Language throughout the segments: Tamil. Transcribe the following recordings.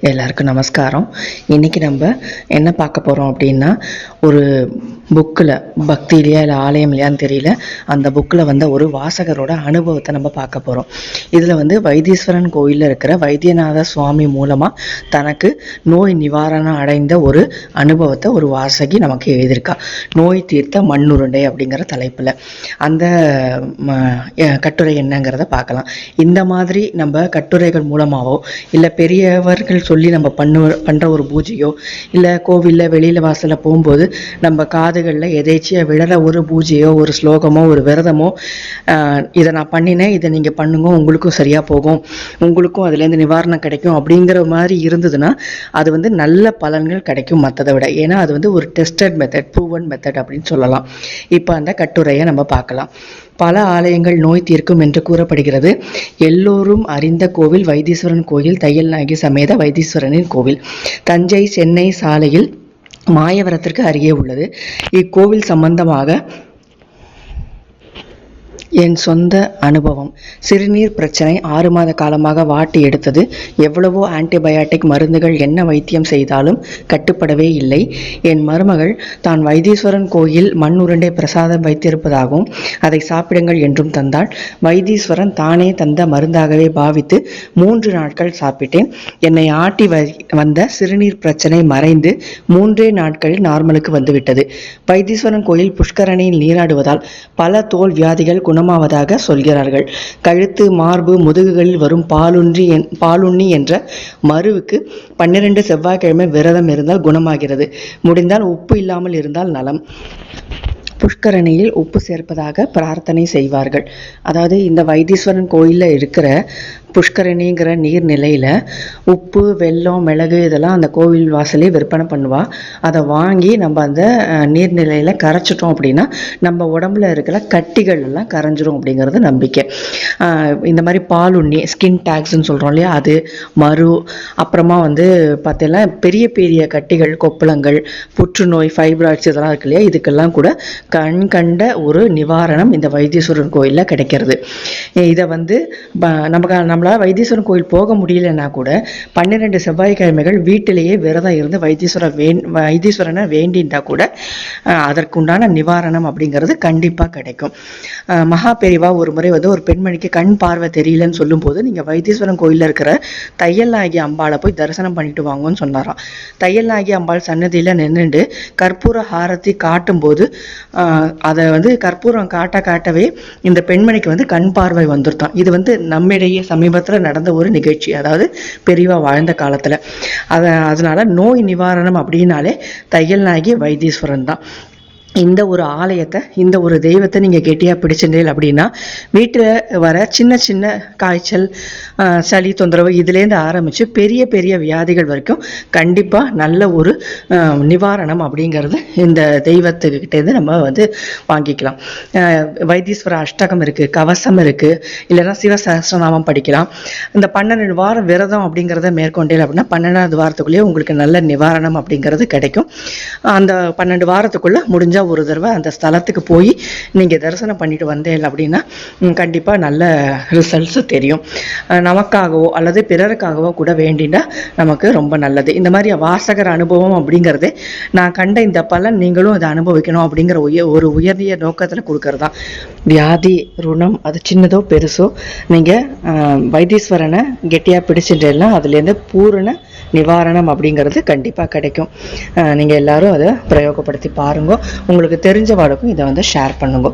எல்லாருக்கும் நமஸ்காரம். இன்றைக்கி நம்ம என்ன பார்க்க போகிறோம் அப்படின்னா ஒரு புக்கில் பக்திலையா இல்லை ஆலயம்லையான்னு தெரியல. அந்த புக்கில் வந்த ஒரு வாசகரோட அனுபவத்தை நம்ம பார்க்க போகிறோம் இதில் வந்து வைத்தீஸ்வரன் கோயிலில் இருக்கிற வைத்தியநாத சுவாமி மூலமாக தனக்கு நோய் நிவாரணம் அடைந்த ஒரு அனுபவத்தை ஒரு வாசகி நமக்கு எழுதியிருக்கா. நோய் தீர்த்த மண்ணுருண்டை அப்படிங்கிற தலைப்பில். அந்த ம, கட்டுரை என்னங்கிறத பார்க்கலாம். இந்த மாதிரி நம்ம கட்டுரைகள் மூலமாகவோ இல்லை பெரியவர்கள் சொல்லி நம்ம பண்ணு பண்ணுற ஒரு பூஜையோ இல்லை கோவிலில் வெளியில் வாசலில் போகும்போது நம்ம காது காதுகளில் எதேச்சியாக விழற ஒரு பூஜையோ ஒரு ஸ்லோகமோ ஒரு விரதமோ இதை நான் பண்ணினேன் இதை நீங்கள் பண்ணுங்க உங்களுக்கும் சரியாக போகும் உங்களுக்கும் அதுலேருந்து நிவாரணம் கிடைக்கும் அப்படிங்கிற மாதிரி இருந்ததுன்னா அது வந்து நல்ல பலன்கள் கிடைக்கும் மற்றதை விட. ஏன்னா அது வந்து ஒரு டெஸ்டட் மெத்தட் ப்ரூவன் மெத்தட் அப்படின்னு சொல்லலாம். இப்போ அந்த கட்டுரையை நம்ம பார்க்கலாம். பல ஆலயங்கள் நோய் தீர்க்கும் என்று கூறப்படுகிறது. எல்லோரும் அறிந்த கோவில் வைத்தீஸ்வரன் கோயில் தையல் நாயகி சமேத வைத்தீஸ்வரனின் கோவில். தஞ்சை சென்னை சாலையில் மாயவரத்திற்கு அருகே உள்ளது. இக்கோவில் சம்பந்தமாக என் சொந்த அனுபவம். சிறுநீர் பிரச்சனை ஆறு மாத காலமாக வாட்டி எடுத்தது. எவ்வளவோ ஆன்டிபயாட்டிக் மருந்துகள் என்ன வைத்தியம் செய்தாலும் கட்டுப்படவே இல்லை. என் மருமகள் தான் வைத்தீஸ்வரன் கோயில் மண் உருண்டை பிரசாதம் வைத்திருப்பதாகவும் அதை சாப்பிடுங்கள் என்றும் தந்தாள். வைத்தீஸ்வரன் தானே தந்த மருந்தாகவே பாவித்து மூன்று நாட்கள் சாப்பிட்டேன். என்னை ஆட்டி வ வந்த சிறுநீர் பிரச்சனை மறைந்து மூன்றே நாட்களில் நார்மலுக்கு வந்துவிட்டது. வைத்தீஸ்வரன் கோயில் புஷ்கரணியில் நீராடுவதால் பல தோல் வியாதிகள் குணம் குணமாவதாக சொல்கிறார்கள். கழுத்து மார்பு முதுகுகளில் வரும் பாலுன்றி என்- பாலுண்ணி என்ற மருவுக்கு பன்னிரண்டு செவ்வாய்க்கிழமை விரதம் இருந்தால் குணமாகிறது. முடிந்தால் உப்பு இல்லாமல் இருந்தால் நலம். புஷ்கரணியில் உப்பு சேர்ப்பதாக பிரார்த்தனை செய்வார்கள். அதாவது இந்த வைத்தீஸ்வரன் கோயிலில் இருக்கிற புஷ்கரணிங்கிற நீர்நிலையில் உப்பு வெல்லம் மிளகு இதெல்லாம் அந்த கோவில் வாசலே விற்பனை பண்ணுவா. அதை வாங்கி நம்ம அந்த நீர்நிலையில் கரைச்சிட்டோம் அப்படின்னா நம்ம உடம்புல இருக்கிற கட்டிகள் எல்லாம் கரைஞ்சிரும் அப்படிங்கிறது நம்பிக்கை. இந்த மாதிரி பாலுண்ணி ஸ்கின் டேக்ஸ்ன்னு சொல்கிறோம் இல்லையா அது மறு அப்புறமா வந்து பார்த்தீங்கன்னா பெரிய பெரிய கட்டிகள் கொப்பளங்கள் புற்றுநோய் ஃபைப்ராய்ட்ஸ் இதெல்லாம் இருக்கு இல்லையா இதுக்கெல்லாம் கூட கண் கண்ட ஒரு நிவாரணம் இந்த வைத்தீஸ்வரன் கோயிலில் கிடைக்கிறது. இதை வந்து ப- நமக்கு நம்மளால் வைத்தீஸ்வரன் கோயில் போக முடியலன்னா கூட பன்னிரெண்டு செவ்வாய்க்கிழமைகள் வீட்டிலேயே விரதம் இருந்து வைத்தீஸ்வரன் வேண் வைத்தீஸ்வரனை வேண்டின்றா கூட அதற்குண்டான நிவாரணம் அப்படிங்கிறது கண்டிப்பாக கிடைக்கும். மகா பெரிவா ஒரு முறை வந்து ஒரு பெண்மணிக்கு கண் பார்வை தெரியலன்னு சொல்லும்போது நீங்கள் வைத்தீஸ்வரன் கோயிலில் இருக்கிற தையல்நாயகி அம்பாளை போய் தரிசனம் பண்ணிட்டு வாங்கன்னு சொன்னாராம். தையல்நாயகி அம்பாள் சன்னதியில் நின்றுண்டு கற்பூர ஹாரத்தி காட்டும்போது ஆஹ், அதை வந்து கற்பூரம் காட்ட காட்டவே இந்த பெண்மணிக்கு வந்து கண் பார்வை வந்துருத்தான் இது வந்து நம்மிடையே சமீபத்தில் நடந்த ஒரு நிகழ்ச்சி அதாவது பெரியவா வாழ்ந்த காலத்தில். அதை அதனால நோய் நிவாரணம் அப்படின்னாலே தையல் நாயகி வைத்தீஸ்வரன் தான். இந்த ஒரு ஆலயத்தை இந்த ஒரு தெய்வத்தை நீங்கள் கெட்டியாக பிடிச்சிட்டீங்க அப்படின்னா வீட்டில் வர சின்ன சின்ன காய்ச்சல் சளி தொந்தரவு இதுலேருந்து ஆரம்பித்து பெரிய பெரிய வியாதிகள் வரைக்கும் கண்டிப்பாக நல்ல ஒரு நிவாரணம் அப்படிங்கிறது இந்த தெய்வத்துக்கிட்டேருந்து நம்ம வந்து வாங்கிக்கலாம். வைத்தீஸ்வர அஷ்டகம் இருக்குது கவசம் இருக்குது இல்லைன்னா சிவசகசிரநாமம் படிக்கலாம். இந்த பன்னெண்டு வாரம் விரதம் அப்படிங்கிறத மேற்கொண்டேன் அப்படின்னா பன்னெண்டாவது வாரத்துக்குள்ளேயே உங்களுக்கு நல்ல நிவாரணம் அப்படிங்கிறது கிடைக்கும். அந்த பன்னெண்டு வாரத்துக்குள்ளே முடிஞ்சால் ஒரு தடவை அந்த ஸ்தலத்துக்கு போய் நீங்கள் தரிசனம் பண்ணிட்டு வந்தேன் அப்படின்னா கண்டிப்பாக நல்ல ரிசல்ட்ஸ் தெரியும். நமக்காகவோ அல்லது பிறருக்காகவோ கூட வேண்டினா நமக்கு ரொம்ப நல்லது. இந்த மாதிரி வாசகர் அனுபவம் அப்படிங்கிறது நான் கண்ட இந்த பலன் நீங்களும் அதை அனுபவிக்கணும் அப்படிங்கிற உய ஒரு உயர்ந்த நோக்கத்தில் கொடுக்கறது தான் வியாதி ருணம் அது சின்னதோ பெருசோ நீங்கள் வைத்தீஸ்வரனை கெட்டியாக பிடிச்சிட்டேன்னா அதுலேருந்து பூரண நிவாரணம் அப்படிங்கிறது கண்டிப்பாக கிடைக்கும். நீங்கள் எல்லாரும் அதை பிரயோகப்படுத்தி பாருங்க. உங்களுக்கு தெரிஞ்சவாளுக்கும் இதை வந்து ஷேர் பண்ணுங்க.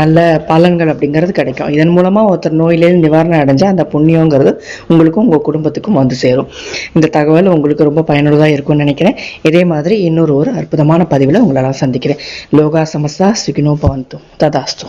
நல்ல பலன்கள் அப்படிங்கிறது கிடைக்கும். இதன் மூலமாக ஒருத்தர் நோயிலேருந்து நிவாரணம் அடைஞ்சால் அந்த புண்ணியங்கிறது உங்களுக்கும் உங்கள் குடும்பத்துக்கும் வந்து சேரும். இந்த தகவல் உங்களுக்கு ரொம்ப பயனுள்ளதாக இருக்கும்னு நினைக்கிறேன். இதே மாதிரி இன்னொரு ஒரு அற்புதமான பதிவில் உங்களெல்லாம் சந்திக்கிறேன். லோகா சமஸ்தா சுகினோ பவந்தும் ததாஸ்து.